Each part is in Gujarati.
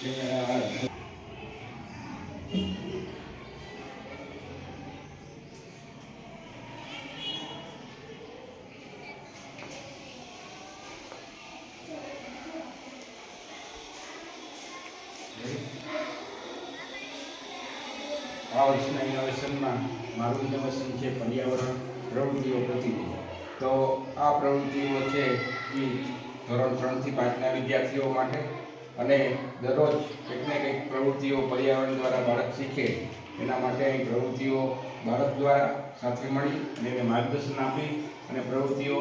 આ વર્ષના ઇનોવેશનમાં મારું ઇનોવેશન છે પર્યાવરણ પ્રવૃત્તિઓ પ્રતિદિન તો આ પ્રવૃત્તિઓ છે એ ધોરણ ત્રણથી પાંચના વિદ્યાર્થીઓ માટે અને દરરોજ કંઈક ને કંઈક પ્રવૃત્તિઓ પર્યાવરણ દ્વારા બાળક શીખે, એના માટે અહીં પ્રવૃત્તિઓ બાળક દ્વારા સાથે મળી અને એને માર્ગદર્શન આપી અને પ્રવૃત્તિઓ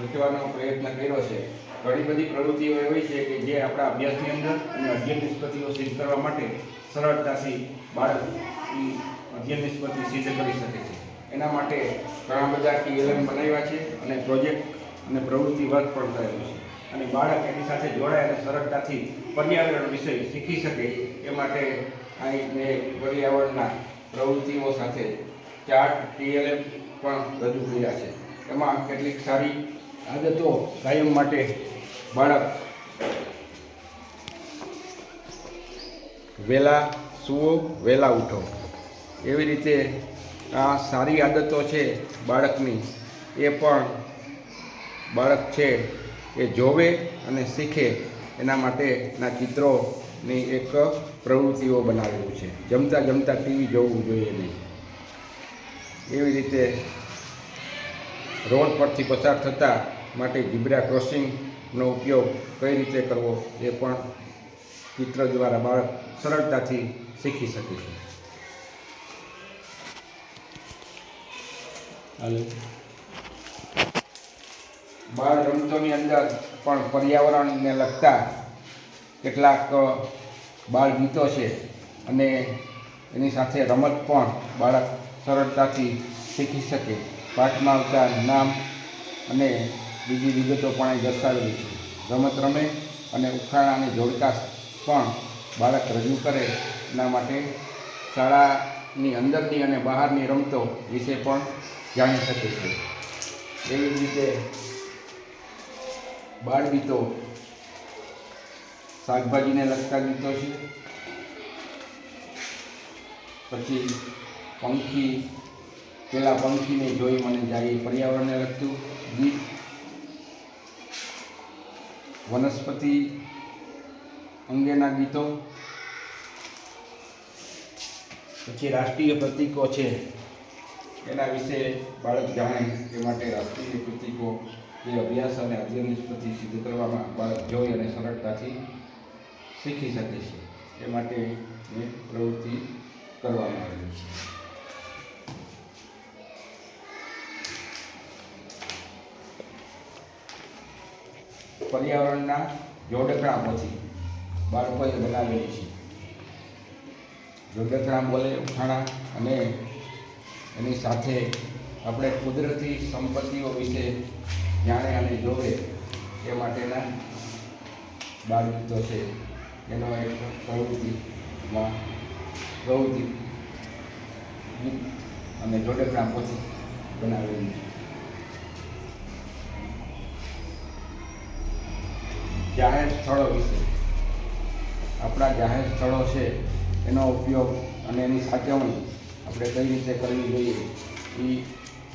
રચવાનો પ્રયત્ન કર્યો છે. ઘણી બધી પ્રવૃત્તિઓ એવી છે કે જે આપણા અભ્યાસની અંદર અને અધ્યયન નિષ્પત્તિઓ સિદ્ધ કરવા માટે સરળતાથી બાળક અધ્યયન નિષ્પત્તિ સિદ્ધ કરી શકે છે. એના માટે ઘણા બધા ટીએલએમ બનાવ્યા છે અને પ્રોજેક્ટ અને પ્રવૃત્તિ વર્ગ પણ કરેલું છે. અને બાળક એની સાથે જોડાય અને સરળતાથી પર્યાવરણ વિષય શીખી શકે એ માટે અહીં મેં પર્યાવરણના પ્રવૃત્તિઓ સાથે ચાર ટીએલએમ પણ રજૂ કર્યા છે. એમાં કેટલીક સારી આદતો કાયમ માટે બાળક વહેલા સૂવો, વહેલા ઉઠો. એવી રીતે આ સારી આદતો છે બાળકની. એ પણ બાળક છે એ જોવે અને શીખે એના માટેના ચિત્રોની એક પ્રવૃત્તિઓ બનાવેલું છે. જમતા જમતા ટીવી જોવું જોઈએ નહીં. એવી રીતે રોડ પરથી પસાર થતા માટે ઝીબ્રા ક્રોસિંગનો ઉપયોગ કઈ રીતે કરવો એ પણ ચિત્ર દ્વારા બાળક સરળતાથી શીખી શકે છે. બાળ રમતોની અંદર પણ પર્યાવરણને લગતા કેટલાક બાળ ગીતો છે. અને એની સાથે રમત પણ બાળક સરળતાથી શીખી શકે. પાઠમાં આવતા નામ અને બીજી વિગતો પણ અહીં દર્શાવેલી છે. રમત રમે અને ઉખાણા જોડકા પણ બાળક રજૂ કરે એના માટે શાળાની અંદરની અને બહારની રમતો વિશે પણ જાણી શકે છે. એવી જ રીતે બાળ ગીતો શાકભાજીને લગતા ગીતો છે. પછી પંખી, પેલા પંખીને જોઈ મને જાય પર્યાવરણને લગતું ગીત. વનસ્પતિ અંગેના ગીતો. પછી રાષ્ટ્રીય પ્રતીકો છે. એના વિશે બાળક જાણે એ માટે રાષ્ટ્રીય પ્રતીકો એ અભ્યાસ અને અધ્યયન નિષ્પત્તિ સિદ્ધ કરવામાં બાળક જોઈ અને સરળતાથી શીખી શકે છે. એ માટે પ્રવૃત્તિ કરવામાં આવેલી છે. પર્યાવરણના જોડકણા પોથી બાળકોએ બનાવેલી છે. જોડકણા બોલે, ઉઠાણા અને એની સાથે આપણે કુદરતી સંપત્તિઓ વિશે જાણે અને જોવે, એ માટેના બાળગીતો છે. એનો એક પ્રવૃત્તિમાં પ્રવૃત્તિ. અને જોડકણા પોથી બનાવેલી. જાહેર સ્થળો વિશે. આપણા જાહેર સ્થળો છે, એનો ઉપયોગ અને એની સાચવણી આપણે કઈ રીતે કરવી જોઈએ એ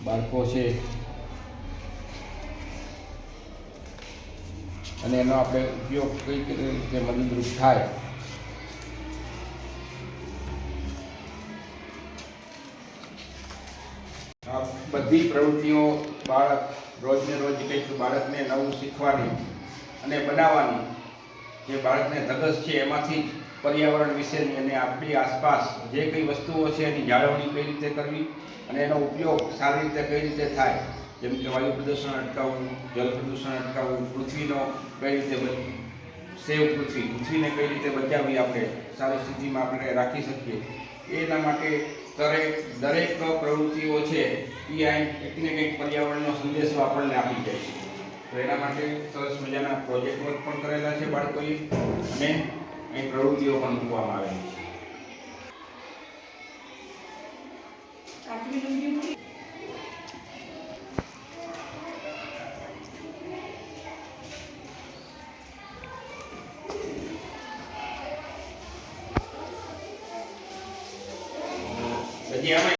બાળકો છે અને એનો આપણે ઉપયોગ કઈ રીતે મદદરૂપ થાય. બધી પ્રવૃત્તિઓ બાળક રોજને રોજ કંઈક બાળકને નવું શીખવાની અને બનાવવાની, જે બાળકને ધગસ છે એમાંથી જ પર્યાવરણ વિશેની અને આપણી આસપાસ જે કંઈ વસ્તુઓ છે એની જાળવણી કઈ રીતે કરવી અને એનો ઉપયોગ સારી રીતે કઈ રીતે થાય. જેમ કે વાયુ પ્રદૂષણ અટકાવવું જલ પ્રદૂષણ અટકાવવું, પૃથ્વીનો કઈ રીતે સેવ પૃથ્વી, પૃથ્વીને કઈ રીતે બચાવી આપણે, સારી સ્થિતિમાં આપણે રાખી શકીએ. એના માટે દરેક દરેક પ્રવૃત્તિઓ છે, એ આ કંઈક કંઈક પર્યાવરણનો સંદેશો આપણને આપી જાય છે. તો એના માટે સરસ મજાના પ્રોજેક્ટ વર્ક પણ કરેલા છે બાળકોએ. અને અહીં પ્રવૃત્તિઓ પણ મૂકવામાં આવેલી છે. Yeah,